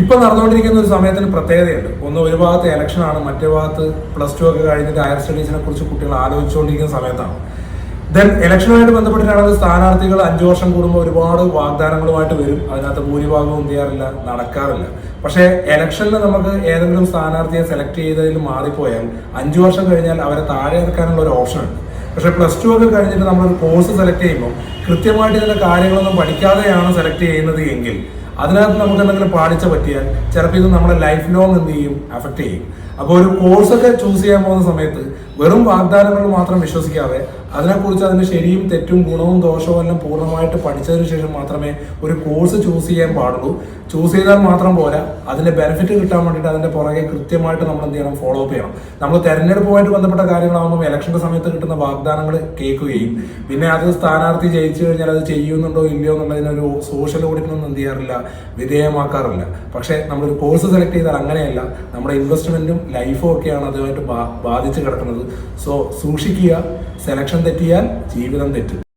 ഇപ്പൊ നടന്നുകൊണ്ടിരിക്കുന്ന ഒരു സമയത്തിന് പ്രത്യേകതയുണ്ട്. ഒന്ന് ഒരു ഭാഗത്ത് ഇലക്ഷൻ ആണ് മറ്റേ ഭാഗത്ത് പ്ലസ് ടു ഒക്കെ കഴിഞ്ഞിട്ട് ഹയർ സ്റ്റഡീസിനെ കുറിച്ച് കുട്ടികൾ ആലോചിച്ചുകൊണ്ടിരിക്കുന്ന സമയത്താണ്. ദെൻ ഇലക്ഷനുമായിട്ട് ബന്ധപ്പെട്ടിട്ടാണെങ്കിൽ സ്ഥാനാർത്ഥികൾ അഞ്ചു വർഷം കൂടുമ്പോൾ ഒരുപാട് വാഗ്ദാനങ്ങളുമായിട്ട് വരും. അതിനകത്ത് ഭൂരിഭാഗവും എന്ത് ചെയ്യാറില്ല നടക്കാറില്ല. പക്ഷേ ഇലക്ഷനിൽ നമുക്ക് ഏതെങ്കിലും സ്ഥാനാർത്ഥിയെ സെലക്ട് ചെയ്തതിൽ മാറിപ്പോയാൽ അഞ്ചു വർഷം കഴിഞ്ഞാൽ അവരെ താഴെ ഇറക്കാനുള്ള ഒരു ഓപ്ഷൻ ഉണ്ട്. പക്ഷേ പ്ലസ് ടു ഒക്കെ കഴിഞ്ഞിട്ട് നമ്മളൊരു കോഴ്സ് സെലക്ട് ചെയ്യുമ്പോൾ കൃത്യമായിട്ട് ഇതിന്റെ കാര്യങ്ങളൊന്നും പഠിക്കാതെയാണ് സെലക്ട് ചെയ്യുന്നത് എങ്കിൽ അതിനകത്ത് നമുക്ക് എന്തെങ്കിലും പാളിച്ച പറ്റിയാൽ ചിലപ്പോൾ ഇത് നമ്മുടെ ലൈഫ് ലോങ് എന്ത് ചെയ്യും? അഫക്റ്റ് ചെയ്യും. അപ്പോൾ ഒരു കോഴ്സൊക്കെ ചൂസ് ചെയ്യാൻ പോകുന്ന സമയത്ത് വെറും വാഗ്ദാനങ്ങൾ മാത്രം വിശ്വസിക്കാതെ അതിനെക്കുറിച്ച് അതിന് ശരിയും തെറ്റും ഗുണവും ദോഷവും എല്ലാം പൂർണമായിട്ട് പഠിച്ചതിന് ശേഷം മാത്രമേ ഒരു കോഴ്സ് ചൂസ് ചെയ്യാൻ പാടുള്ളൂ. ചൂസ് ചെയ്താൽ മാത്രം പോരാ. അതിന്റെ ബെനിഫിറ്റ് കിട്ടാൻ വേണ്ടിയിട്ട് അതിന്റെ പുറകെ കൃത്യമായിട്ട് നമ്മൾ എന്ത് ചെയ്യണം? ഫോളോ അപ്പ് ചെയ്യണം. നമ്മൾ തെരഞ്ഞെടുപ്പുമായിട്ട് ബന്ധപ്പെട്ട കാര്യങ്ങളാകുമ്പോൾ ഇലക്ഷന്റെ സമയത്ത് കിട്ടുന്ന വാഗ്ദാനങ്ങൾ കേൾക്കുകയും പിന്നെ അത് സ്ഥാനാർത്ഥി ജയിച്ചു കഴിഞ്ഞാൽ അത് ചെയ്യുന്നുണ്ടോ ഇല്ലയോ എന്നുള്ളതിനൊരു സോഷ്യൽ ഓഡിറ്റിനൊന്നും എന്ത് ചെയ്യാറില്ല. വിധേയമാക്കാറില്ല. പക്ഷേ നമ്മളൊരു കോഴ്സ് സെലക്ട് ചെയ്താൽ അങ്ങനെയല്ല. നമ്മുടെ ഇൻവെസ്റ്റ്മെന്റും ലൈഫും ഒക്കെയാണ് അതുമായിട്ട് ബാധിച്ച് കിടക്കുന്നത്. സോ സൂക്ഷിക്കുക സെലക്ഷൻ തെറ്റിയാൽ ജീവിതം തെറ്റും.